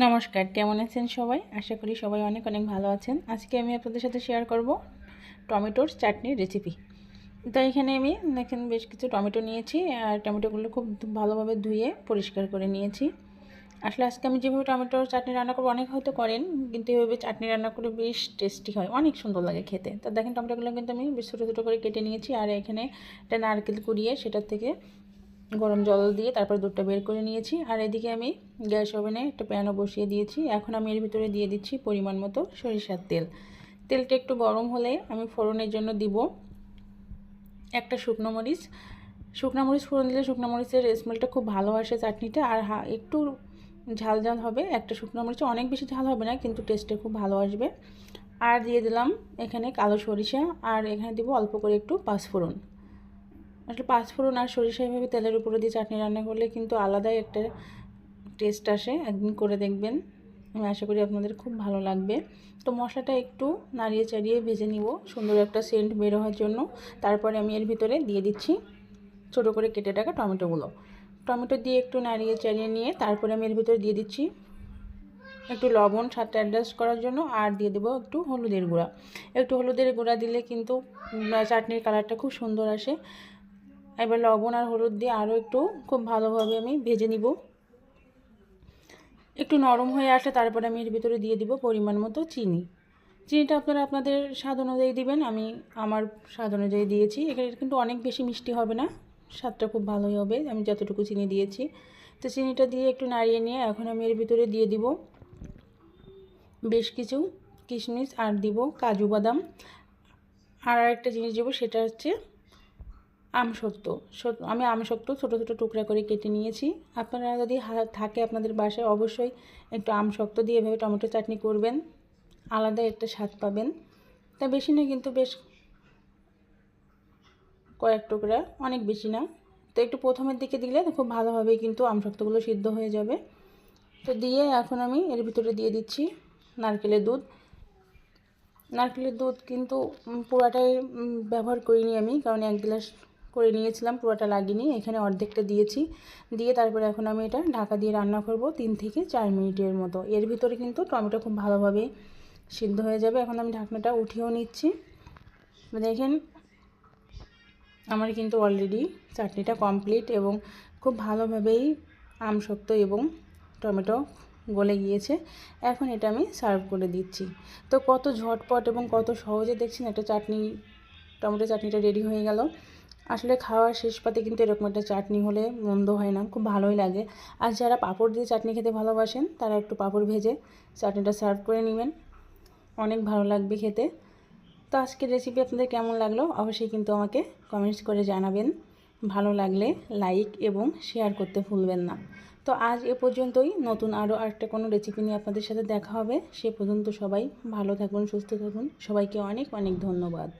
নমস্কার, কেমন আছেন সবাই? আশা করি সবাই অনেক অনেক ভালো আছেন। আজকে আমি আপনাদের সাথে শেয়ার করব টমেটোর চাটনির রেসিপি তো এখানে আমি দেখেন বেশ কিছু টমেটো নিয়েছি, আর টমেটোগুলো খুব ভালোভাবে ধুয়ে পরিষ্কার করে নিয়েছি। আসলে আজকে আমি যেভাবে টমেটোর চাটনি রান্না করব, অনেক হয়তো করেন, কিন্তু এভাবে চাটনি রান্না করে বেশ টেস্টি হয়, অনেক সুন্দর লাগে খেতে। তো দেখেন টমেটোগুলো কিন্তু আমি বেশ ছোটো ছোটো করে কেটে নিয়েছি, আর এখানে একটা নারকেল কুড়িয়ে সেটার থেকে গরম জল দিয়ে তারপর দুধটা বের করে নিয়েছি। আর এদিকে আমি গ্যাস ওভেনে একটা প্যানও বসিয়ে দিয়েছি। এখন আমি এর ভিতরে দিয়ে দিচ্ছি পরিমাণ মতো সরিষার তেল। তেলটা একটু গরম হলে আমি ফোড়নের জন্য দিব একটা শুকনো মরিচ। শুকনো মরিচ ফোড়ন দিলে শুকনো মরিচের স্মেলটা খুব ভালো আসে চাটনিটা আর একটু ঝাল ঝাল হবে একটা শুকনো মরিচ। অনেক বেশি ঝাল হবে না, কিন্তু টেস্টটা খুব ভালো আসবে। আর দিয়ে দিলাম এখানে কালো সরিষা। আর এখানে দিব অল্প করে একটু পাঁচফোড়ন। আসলে পাঁচফোড়ন আর সরিষা এভাবে তেলের উপরে দিয়ে চাটনি রান্না করলে কিন্তু আলাদাই একটা টেস্ট আসে, একদিন করে দেখবেন। আমি আশা করি আপনাদের খুব ভালো লাগবে। তো মশলাটা একটু নাড়িয়ে চাড়িয়ে ভেজে নিব, সুন্দর একটা সেন্ট বের হওয়ার জন্য। তারপরে আমি এর ভিতরে দিয়ে দিচ্ছি ছোটো করে কেটে টাকা টমেটোগুলো টমেটো দিয়ে একটু নাড়িয়ে চাড়িয়ে নিয়ে তারপরে আমি এর ভিতরে দিয়ে দিচ্ছি একটু লবণ, স্বাদটা অ্যাডজাস্ট করার জন্য, আর দিয়ে দেবো একটু হলুদের গুঁড়া। একটু হলুদের গুঁড়া দিলে কিন্তু চাটনির কালারটা খুব সুন্দর আসে। এবার লবণ আর হলুদ দিয়ে আরও একটু খুব ভালোভাবে আমি ভেজে নিব। একটু নরম হয়ে আসলে তারপরে আমি এর ভিতরে দিয়ে দিব পরিমাণ মতো চিনি। চিনিটা আপনারা আপনাদের স্বাদ অনুযায়ী দিবেন, আমি আমার স্বাদ অনুযায়ী দিয়েছি। এখানে কিন্তু অনেক বেশি মিষ্টি হবে না, স্বাদটা খুব ভালোই হবে, আমি যতটুকু চিনি দিয়েছি। তো চিনিটা দিয়ে একটু নাড়িয়ে নিয়ে এখন আমি এর ভিতরে দিয়ে দিব বেশ কিছু কিশমিশ আর দিব কাজু বাদাম। আর একটা জিনিস দেবো, সেটা হচ্ছে আমসত্ব। আমি আমসত্ব ছোটো ছোটো টুকরা করে কেটে নিয়েছি। আপনারা যদি থাকে আপনাদের বাসায়, অবশ্যই একটু আমশক্ত দিয়ে এভাবে টমেটো চাটনি করবেন। আলাদা একটা স্বাদ পাবেন। তা বেশি না, কিন্তু বেশ কয়েক টুকরা, অনেক বেশি না। তো একটু প্রথমের দিকে দিলে খুব ভালোভাবেই কিন্তু আমশক্তগুলো সিদ্ধ হয়ে যাবে। তো দিয়ে এখন আমি এর ভিতরে দিয়ে দিচ্ছি নারকেলের দুধ। নারকেলের দুধ কিন্তু পুরাটাই ব্যবহার করিনি আমি, কারণ এক গ্লাস করে নিয়েছিলাম, পুরোটা লাগিনি, এখানে অর্ধেকটা দিয়েছি। দিয়ে তারপরে এখন আমি এটা ঢাকা দিয়ে রান্না করব তিন থেকে চার মিনিটের মতো। এর ভিতরে কিন্তু টমেটো খুব ভালোভাবে সিদ্ধ হয়ে যাবে। এখন আমি ঢাকনাটা উঠিয়েও নিচ্ছি। দেখেন, আমার কিন্তু অলরেডি চাটনিটা কমপ্লিট এবং খুব ভালোভাবেই আমশক্ত এবং টমেটো গলে গিয়েছে। এখন এটা আমি সার্ভ করে দিচ্ছি। তো কত ঝটপট এবং কত সহজে দেখছেন, একটা চাটনি, টমেটো চাটনিটা রেডি হয়ে গেল। আসলে খাওয়ার শেষ পাতে কিন্তু এরকম একটা চাটনি হলে মন্দ হয় না, খুব ভালোই লাগে। আর যারা পাঁপড় দিয়ে চাটনি খেতে ভালোবাসেন, তারা একটু পাঁপড় ভেজে চাটনিটা সার্ভ করে নেবেন। অনেক ভালো লাগবে খেতে। তো আজকের রেসিপি আপনাদের কেমন লাগল অবশ্যই কিন্তু আমাকে কমেন্টস করে জানাবেন। ভালো লাগলে লাইক এবং শেয়ার করতে ভুলবেন না। তো আজ এ পর্যন্তই, নতুন আরও আরেকটা কোনো রেসিপি নিয়ে আপনাদের সাথে দেখা হবে। সে পর্যন্ত সবাই ভালো থাকুন, সুস্থ থাকুন। সবাইকে অনেক অনেক ধন্যবাদ।